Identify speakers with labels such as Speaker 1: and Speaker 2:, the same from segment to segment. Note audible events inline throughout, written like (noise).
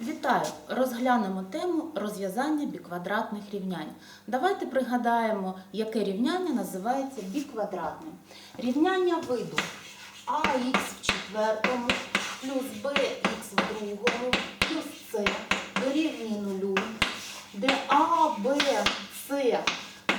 Speaker 1: Вітаю! Розглянемо тему розв'язання біквадратних рівнянь. Давайте пригадаємо, яке рівняння називається біквадратним. Рівняння виду ax в четвертому плюс bx в другому плюс c дорівнює нулю, де a, b, c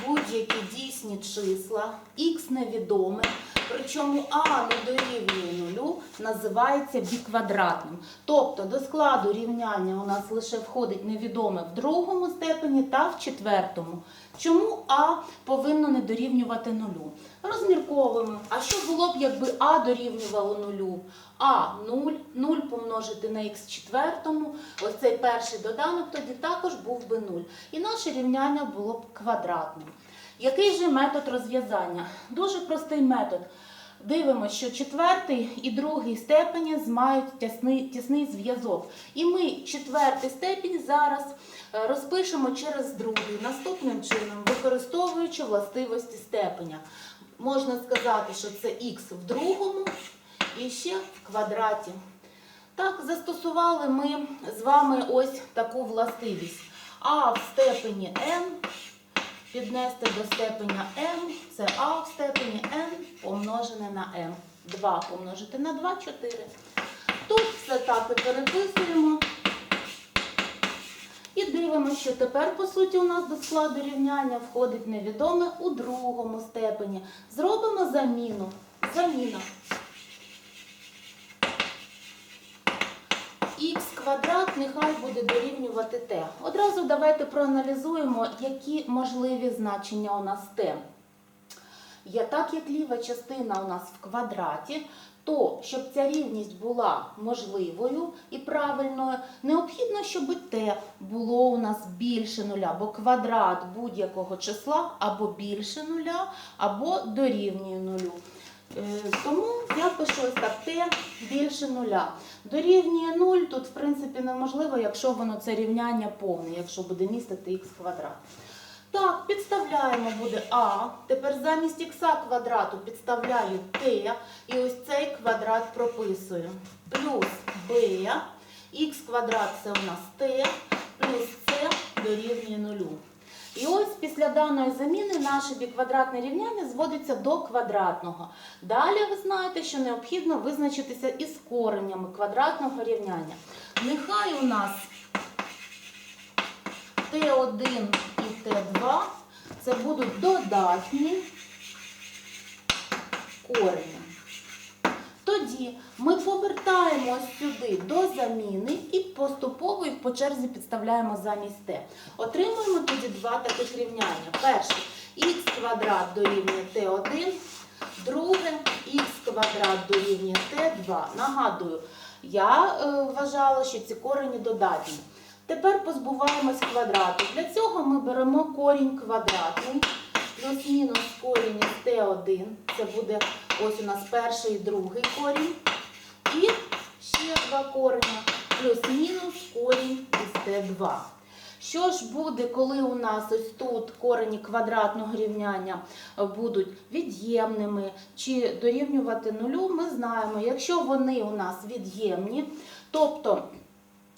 Speaker 1: будь-які дійсні числа, х невідоме, причому а не дорівнює нулю, називається біквадратним. Тобто до складу рівняння у нас лише входить невідоме в другому степені та в четвертому. Чому а повинно не дорівнювати нулю? Розмірковуємо. А що було б, якби а дорівнювало нулю? А 0, 0 помножити на х четвертому, ось цей перший доданок тоді також був би 0. І наше рівняння було б квадратним. Який же метод розв'язання? Дуже простий метод. Дивимося, що четвертий і другий степені мають тісний, тісний зв'язок. І ми четвертий степінь зараз е, розпишемо через другий наступним чином, використовуючи властивості степеня. Можна сказати, що це х в другому і ще в квадраті. Так, застосували ми з вами ось таку властивість. А в степені n піднести до степеня m, це а в степені n помножене на m. 2 помножити на 2 – 4. Тут все так і переписуємо. І дивимося, що тепер, по суті, у нас до складу рівняння входить невідоме у другому степені. Зробимо заміну. Заміна. х квадрат нехай буде дорівнювати t. Одразу давайте проаналізуємо, які можливі значення у нас t. Є так, як ліва частина у нас в квадраті, то щоб ця рівність була можливою і правильною, необхідно, щоб t було у нас більше нуля, бо квадрат будь-якого числа або більше нуля, або дорівнює нулю. Е, Тому я пишу ось так, t більше нуля. Дорівнює 0, тут в принципі неможливо, якщо воно це рівняння повне, якщо буде містити х квадрат. Так, підставляємо буде а. Тепер замість х квадрату підставляю t, і ось цей квадрат прописую. Плюс b, х квадрат це у нас t, плюс c дорівнює нулю. І ось після даної заміни наше біквадратне рівняння зводиться до квадратного. Далі ви знаєте, що необхідно визначитися із коренями квадратного рівняння. Нехай у нас Т1 і Т2 це будуть додатні корені. Тоді ми повертаємось сюди до заміни і поступово їх по черзі підставляємо замість t. Отримуємо тоді два таких рівняння. Перше х квадрат дорівнює t1, друге х квадрат дорівнює t2. Нагадую, я е, вважала, що ці корені додатні. Тепер позбуваємось квадрату. Для цього ми беремо корінь квадратний, плюс-мінус корінь із t1. Це буде ось у нас перший і другий корінь. І ще два кореня, плюс-мінус корінь із t2. Що ж буде, коли у нас ось тут корені квадратного рівняння будуть від'ємними чи дорівнювати нулю, ми знаємо, якщо вони у нас від'ємні, тобто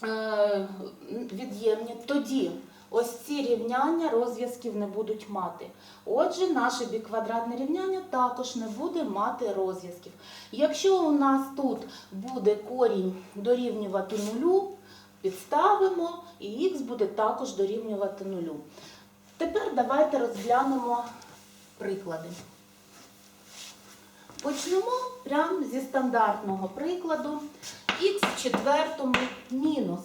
Speaker 1: е, від'ємні, тоді ось ці рівняння розв'язків не будуть мати. Отже, наше біквадратне рівняння також не буде мати розв'язків. Якщо у нас тут буде корінь дорівнювати нулю, підставимо і х буде також дорівнювати нулю. Тепер давайте розглянемо приклади. Почнемо прямо зі стандартного прикладу. х в четвертому мінус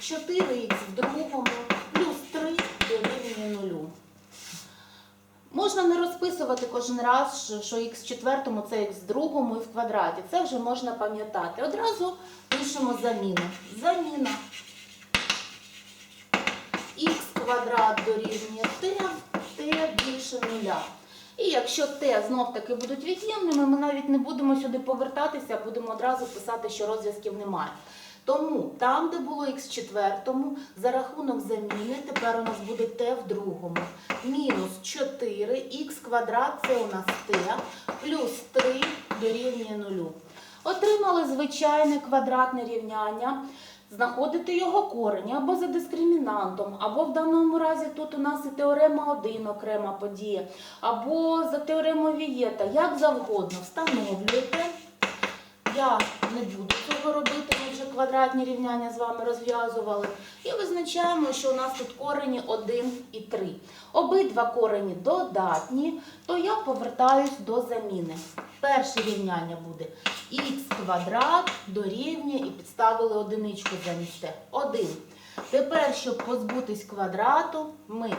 Speaker 1: 4х в другому плюс 3 дорівнює нулю. Можна не розписувати кожен раз, що- х в четвертому це х в другому і в квадраті. Це вже можна пам'ятати. Одразу пишемо заміну. Заміна х квадрат дорівнює t, t більше нуля. І якщо t знов таки будуть від'ємними, ми навіть не будемо сюди повертатися, будемо одразу писати, що розв'язків немає. Тому там, де було х в четвертому, за рахунок заміни тепер у нас буде t в другому. Мінус 4, х квадрат це у нас t, плюс 3 дорівнює нулю. Отримали звичайне квадратне рівняння. знаходити його корені або за дискримінантом, або в даному разі тут у нас і теорема 1 окрема подія, або за теоремою Вієта, як завгодно, встановлюєте. Я не буду цього робити, квадратні рівняння з вами розв'язували. І визначаємо, що у нас тут корені 1 і 3. Обидва корені додатні, то я повертаюсь до заміни. Перше рівняння буде х квадрат дорівнює і підставили одиничку замість те. 1. Тепер, щоб позбутись квадрату, ми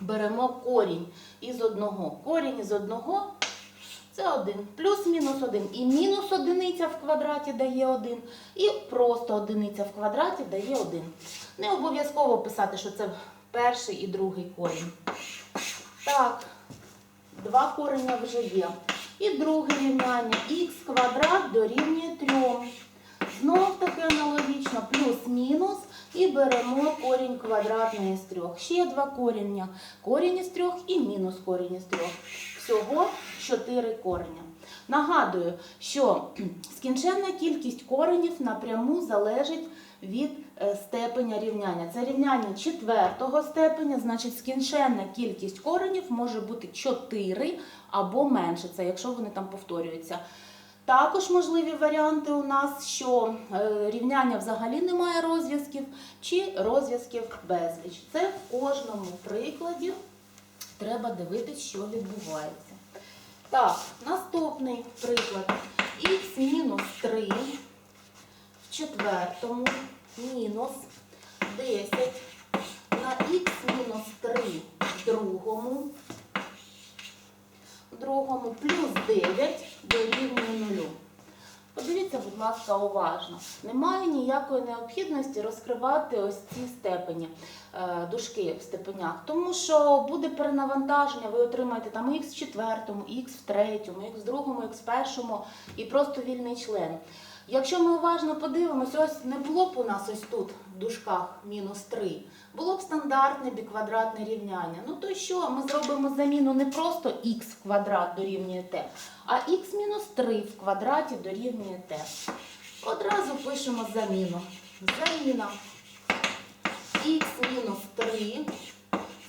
Speaker 1: беремо корінь із одного. Корінь із одного це 1. Плюс-мінус 1. І мінус одиниця в квадраті дає 1. І просто одиниця в квадраті дає 1. Не обов'язково писати, що це перший і другий корінь. Так, два кореня вже є. І друге рівняння х квадрат дорівнює 3. Знов таки аналогічно плюс-мінус. І беремо корінь квадратний із трьох. Ще два коріння. Корінь із трьох і мінус корінь із трьох. Всього 4 кореня. Нагадую, що (clears throat) скінченна кількість коренів напряму залежить від е, степеня рівняння. Це рівняння четвертого степеня, значить скінченна кількість коренів може бути 4 або менше, це якщо вони там повторюються. Також можливі варіанти у нас, що е, рівняння взагалі немає розв'язків, чи розв'язків безліч. Це в кожному прикладі треба дивитися, що відбувається. Так, наступний приклад. х мінус 3 в четвертому мінус 10 на х мінус 3 в другому в другому плюс 9 дорівнює нулю. Подивіться, будь ласка, уважно. Немає ніякої необхідності розкривати ось ці степені, е, дужки в степенях, тому що буде перенавантаження, ви отримаєте там х в четвертому, х в третьому, х в другому, х в першому і просто вільний член. Якщо ми уважно подивимося, ось не було б у нас ось тут в дужках мінус 3, було б стандартне біквадратне рівняння. Ну то що, ми зробимо заміну не просто х в квадрат дорівнює t, а х мінус 3 в квадраті дорівнює t. Одразу пишемо заміну. Заміна х мінус 3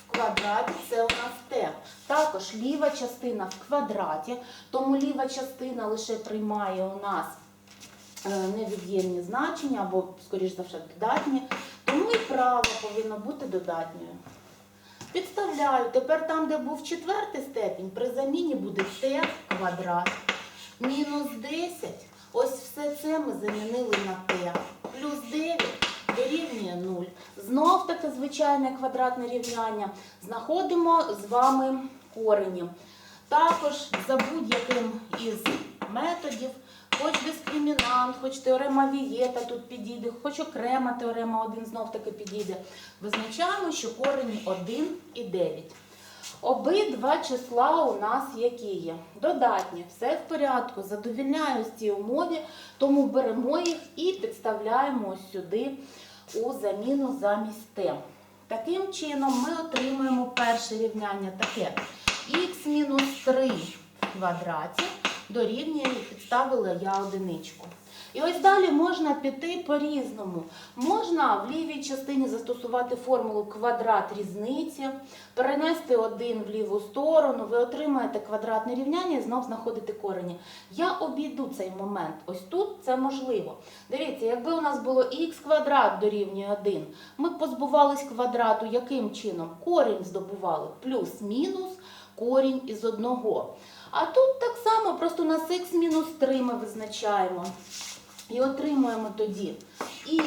Speaker 1: в квадраті це у нас t. Також ліва частина в квадраті, тому ліва частина лише приймає у нас невід'ємні значення або, скоріш за все, додатні, тому і право повинно бути додатньою. Підставляю. Тепер там, де був четвертий степінь, при заміні буде t квадрат. Мінус 10. Ось все це ми замінили на t. Плюс 9 дорівнює 0. Знов таке звичайне квадратне рівняння. Знаходимо з вами корені. Також за будь-яким із методів, хоч дискримінант, хоч теорема Вієта тут підійде, хоч окрема теорема 1 знов таки підійде. Визначаємо, що корені 1 і 9. Обидва числа у нас які є? Додатні, все в порядку, задовільняю цій умові, тому беремо їх і підставляємо сюди у заміну замість t. Таким чином ми отримуємо перше рівняння таке. х мінус 3 в квадраті дорівнює, підставила я одиничку. І ось далі можна піти по-різному. Можна в лівій частині застосувати формулу квадрат різниці, перенести один в ліву сторону, ви отримаєте квадратне рівняння і знов знаходите корені. Я обійду цей момент. Ось тут це можливо. Дивіться, якби у нас було х квадрат дорівнює 1, ми б позбувались квадрату яким чином? Корінь здобували плюс-мінус корінь із одного. А тут так само, просто у нас х мінус 3 ми визначаємо. І отримуємо тоді х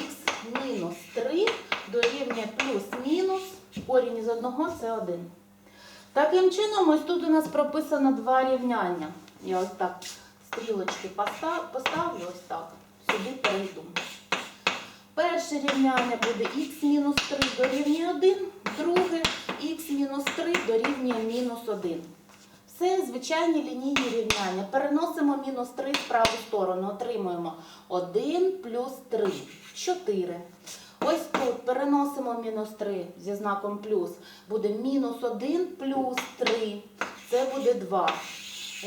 Speaker 1: мінус 3 дорівнює плюс-мінус, корінь із одного це 1. Таким чином, ось тут у нас прописано два рівняння. Я ось так стрілочки поставлю, ось так, сюди перейду. Перше рівняння буде х мінус 3 дорівнює 1, друге х мінус 3 дорівнює мінус 1. Це звичайні лінійні рівняння. Переносимо мінус 3 в праву сторону. Отримуємо 1 плюс 3 4. Ось тут переносимо мінус 3 зі знаком плюс. Буде мінус 1 плюс 3. Це буде 2.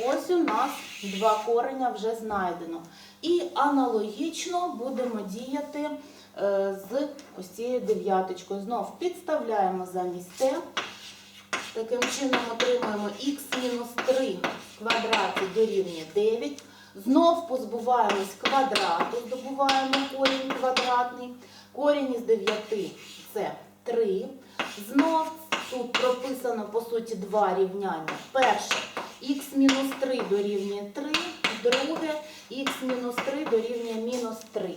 Speaker 1: Ось у нас два кореня вже знайдено. І аналогічно будемо діяти е, з ось цією дев'яточкою. Знов підставляємо замість Т. Таким чином отримуємо х мінус 3 в квадраті дорівнює 9. Знов позбуваємось квадрату, здобуваємо корінь квадратний. Корінь із 9 це 3. Знов тут прописано по суті два рівняння. Перше х мінус 3 дорівнює 3, друге х мінус 3 дорівнює мінус 3.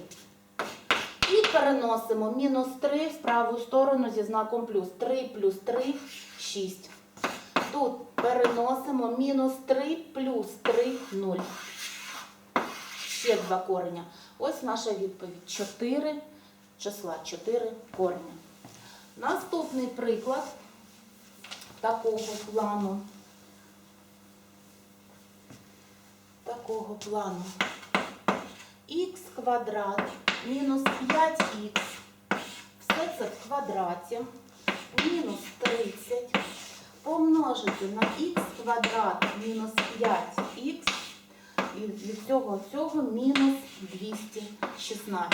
Speaker 1: І переносимо мінус 3 в праву сторону зі знаком плюс. 3 плюс 3 – 6. Тут переносимо мінус 3 плюс 3 – 0. Ще два кореня. Ось наша відповідь. 4 числа, 4 кореня. Наступний приклад такого плану. Такого плану. х квадрат мінус 5х. Все це в квадраті. Мінус 30 помножити на х квадрат мінус 5х. І від цього всього мінус 216.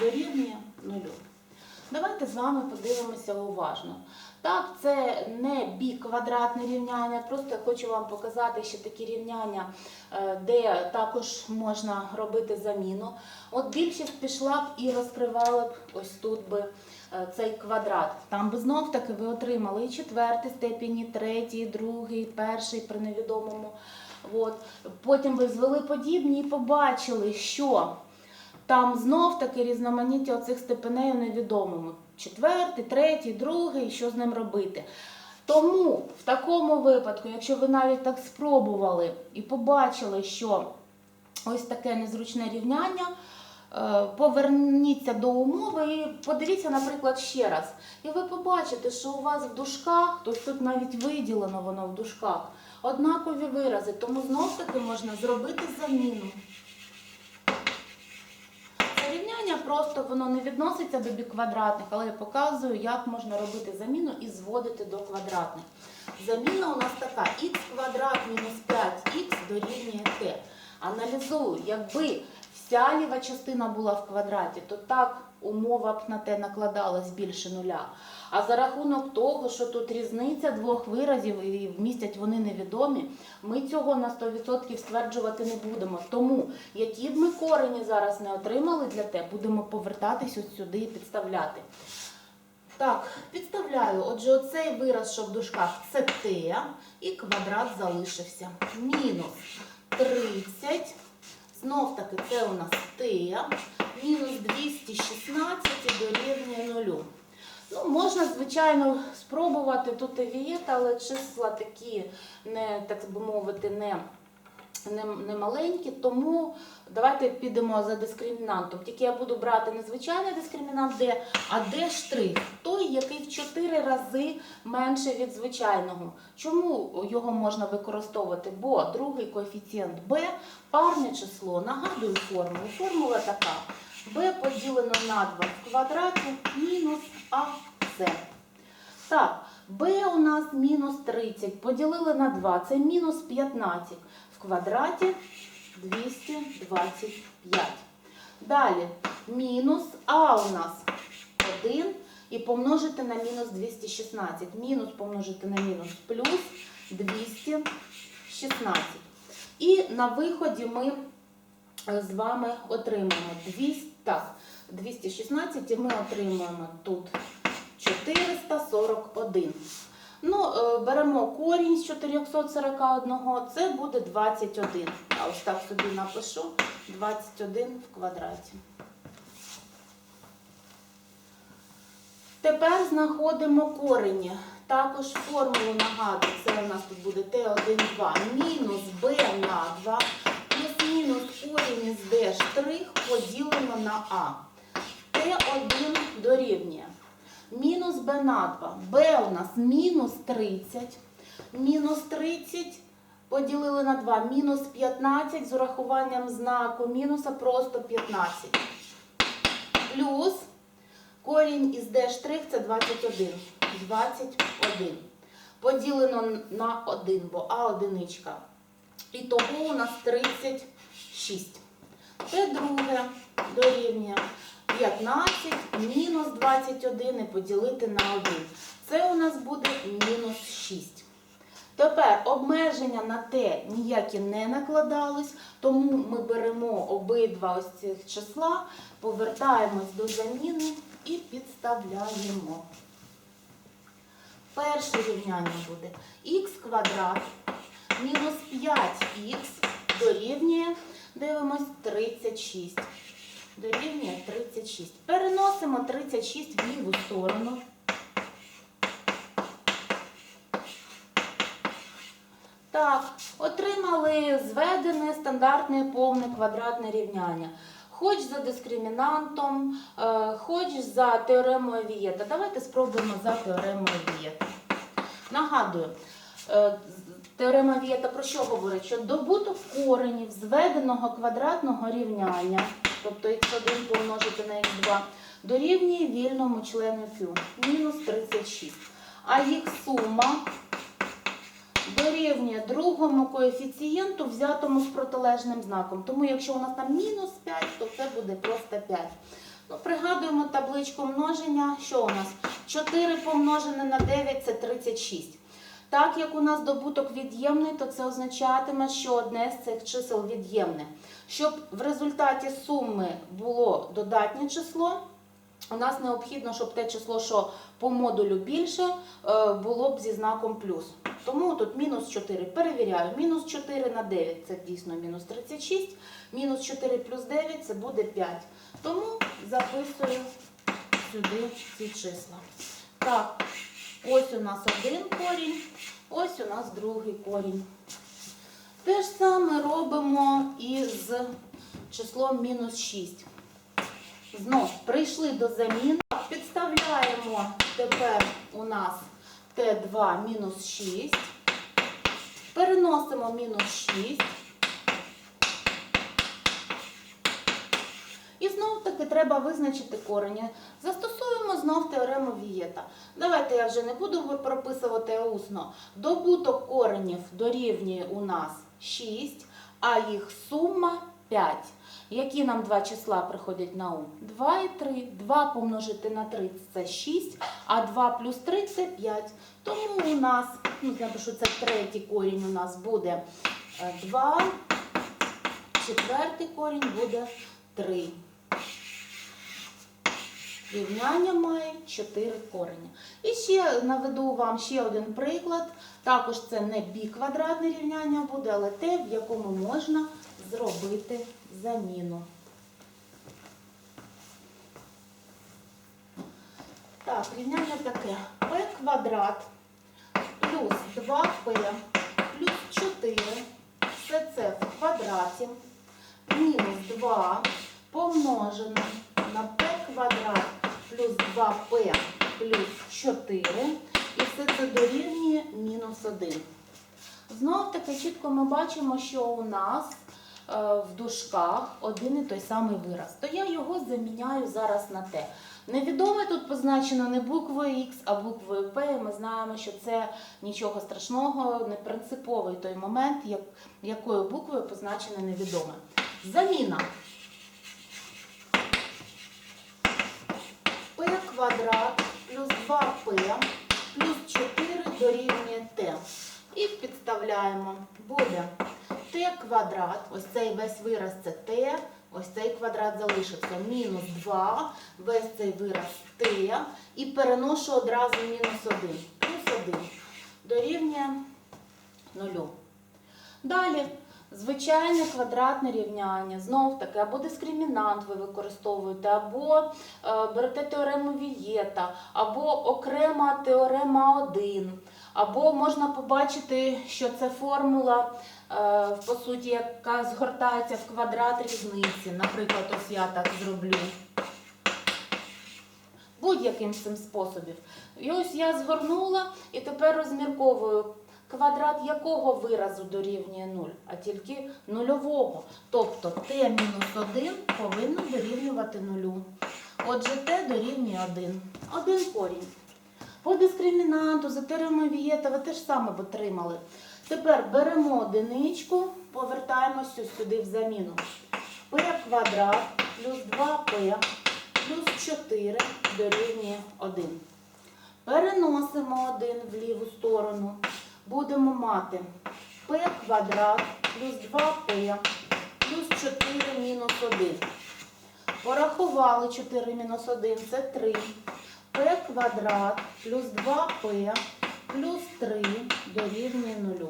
Speaker 1: Дорівнює 0. Давайте з вами подивимося уважно. Так, це не біквадратне рівняння, просто хочу вам показати ще такі рівняння, е, де також можна робити заміну. От більшість пішла б і розкривала б ось тут би е, цей квадрат. Там би знов таки ви отримали і четвертий степінь, третій, другий, перший при невідомому. От. Потім ви звели подібні і побачили, що там знов таки різноманіття оцих степеней у невідомому. Четвертий, третій, другий, що з ним робити. Тому в такому випадку, якщо ви навіть так спробували і побачили, що ось таке незручне рівняння, е, поверніться до умови і подивіться, наприклад, ще раз. І ви побачите, що у вас в дужках, тобто тут навіть виділено воно в дужках, однакові вирази, тому знов таки можна зробити заміну. Рівняння просто воно не відноситься до біквадратних, але я показую, як можна робити заміну і зводити до квадратних. Заміна у нас така: х квадрат мінус 5х дорівнює t. Аналізую, якби вся ліва частина була в квадраті, то так умова б на те накладалась більше нуля. А за рахунок того, що тут різниця двох виразів і містять вони невідомі, ми цього на 100% стверджувати не будемо. Тому, які б ми корені зараз не отримали для те, будемо повертатись ось сюди і підставляти. Так, підставляю. Отже, оцей вираз, що в дужках, це t, і квадрат залишився. Мінус 30. Знов таки, це у нас t. Мінус 216 і дорівнює 0. Ну, можна, звичайно, спробувати тут вієт, але числа такі, не, так би мовити, не, не, не маленькі, тому давайте підемо за дискримінантом. Тільки я буду брати не звичайний дискримінант D, а D штрих, той, який в 4 рази менше від звичайного. Чому його можна використовувати? Бо другий коефіцієнт b парне число. Нагадую формулу. Формула така. B поділено на 2 в квадраті мінус АС. Так, b у нас мінус 30. Поділили на 2. Це мінус 15. В квадраті 225. Далі мінус А у нас 1 і помножити на мінус 216. Мінус помножити на мінус плюс 216. І на виході ми з вами отримаємо 200, так, 216 і ми отримуємо тут 441. Ну, е, беремо корінь з 441, це буде 21. А ось так собі напишу 21 в квадраті. Тепер знаходимо корені. Також формулу нагадую, це у нас тут буде Т1, 2, мінус Б на 2, плюс Мінус корінь із d' поділено на А. Т1 дорівнює. Мінус b на 2. b у нас мінус 30. Мінус 30 поділили на 2. Мінус 15 з урахуванням знаку мінуса просто 15. Плюс корінь із d' це 21. 21. Поділено на 1, бо А одиничка. І того у нас 30 6. Т2 дорівнює 15 мінус 21 і поділити на 1. Це у нас буде мінус 6. Тепер обмеження на Т ніякі не накладались, тому ми беремо обидва ось цих числа, повертаємось до заміни і підставляємо. Перше рівняння буде х квадрат мінус 5х дорівнює дивимось, 36. Дорівнює 36. Переносимо 36 в ліву сторону. Так, отримали зведене стандартне повне квадратне рівняння. Хоч за дискримінантом, е, хоч за теоремою Вієта. Давайте спробуємо за теоремою Вієта. Нагадую, е, теорема Вієта про що говорить? Що добуток коренів зведеного квадратного рівняння, тобто х1 помножити на х2, дорівнює вільному члену Q, мінус 36. А їх сума дорівнює другому коефіцієнту, взятому з протилежним знаком. Тому якщо у нас там мінус 5, то це буде просто 5. Ну, пригадуємо табличку множення. Що у нас? 4 помножене на 9 це 36. Так як у нас добуток від'ємний, то це означатиме, що одне з цих чисел від'ємне. Щоб в результаті суми було додатнє число, у нас необхідно, щоб те число, що по модулю більше, е, було б зі знаком плюс. Тому тут мінус 4. Перевіряю. Мінус 4 на 9 це дійсно мінус 36. Мінус 4 плюс 9 це буде 5. Тому записую сюди ці числа. Так, ось у нас один корінь, ось у нас другий корінь. Те ж саме робимо і з числом мінус 6. Знов прийшли до заміни. Підставляємо тепер у нас Т2 мінус 6. Переносимо мінус 6. І знов таки треба визначити корені. Застосуємо знов теорему Вієта. Давайте я вже не буду прописувати усно. Добуток коренів дорівнює у нас 6, а їх сума 5. Які нам два числа приходять на ум? 2 і 3. 2 помножити на 3 це 6, а 2 плюс 3 це 5. Тому у нас, ну, це третій корінь у нас буде 2, четвертий корінь буде 3. Рівняння має 4 корені. І ще наведу вам ще один приклад. Також це не біквадратне рівняння буде, але те, в якому можна зробити заміну. Так, рівняння таке. p квадрат плюс 2p плюс 4, все це в квадраті, мінус 2 помножене на p квадрат плюс 2p плюс 4, і все це дорівнює мінус 1. Знов таки чітко ми бачимо, що у нас е, в дужках один і той самий вираз. То я його заміняю зараз на те. Невідоме тут позначено не буквою Х, а буквою П. Ми знаємо, що це нічого страшного, не принциповий той момент, як, якою буквою позначене невідоме. Заміна. П квадрат плюс 2П плюс 4 дорівнює Т. І підставляємо. Буде Т квадрат, ось цей весь вираз це Т, ось цей квадрат залишився. Мінус 2, весь цей вираз Т. І переношу одразу мінус 1. Плюс 1 дорівнює 0. Далі. Звичайне квадратне рівняння, знов таки, або дискримінант ви використовуєте, або е, берете теорему Вієта, або окрема теорема 1, або можна побачити, що це формула, е, по суті, яка згортається в квадрат різниці. Наприклад, ось я так зроблю. Будь-яким цим способів. І ось я згорнула і тепер розмірковую. Квадрат якого виразу дорівнює 0, а тільки нульового. Тобто t-1 повинно дорівнювати 0. Отже, t дорівнює 1. Один корінь. По дискримінанту, за теоремою Вієта ви теж саме отримали. Тепер беремо одиничку, повертаємося сюди в заміну. P квадрат плюс 2P плюс 4 дорівнює 1. Переносимо 1 в ліву сторону. Будемо мати P квадрат плюс 2P плюс 4 мінус 1. Порахували 4 мінус 1 це 3. P квадрат плюс 2P плюс 3 дорівнює 0.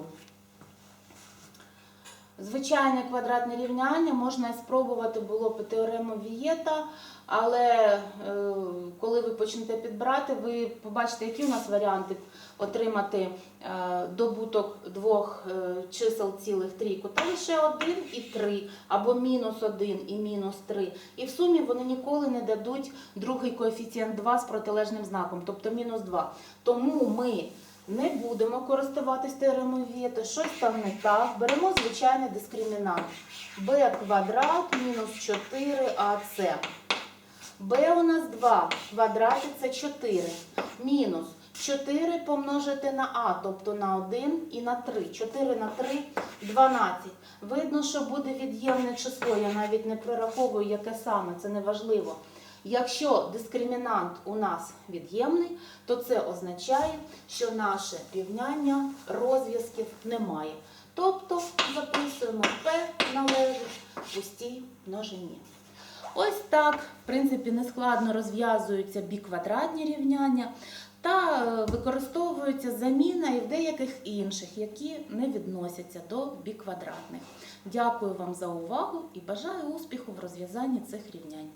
Speaker 1: Звичайне квадратне рівняння можна спробувати було по теорему Вієта, але е, коли ви почнете підбирати, ви побачите, які у нас варіанти отримати е, добуток двох е, чисел цілих трійку. Та лише 1 і 3, або мінус 1 і мінус 3. І в сумі вони ніколи не дадуть другий коефіцієнт 2 з протилежним знаком, тобто мінус 2. Тому ми не будемо користуватись теоремою Вієта, щось там не так. Беремо звичайний дискримінант. b квадрат мінус 4ac. b у нас 2, в квадраті це 4. Мінус 4 помножити на а, тобто на 1 і на 3. 4 на 3 – 12. Видно, що буде від'ємне число. Я навіть не прораховую, яке саме, це не важливо. Якщо дискримінант у нас від'ємний, то це означає, що наше рівняння розв'язків немає. Тобто записуємо P належить пустій множині. Ось так, в принципі, нескладно розв'язуються біквадратні рівняння та е, використовується заміна і в деяких інших, які не відносяться до біквадратних. Дякую вам за увагу і бажаю успіху в розв'язанні цих рівнянь.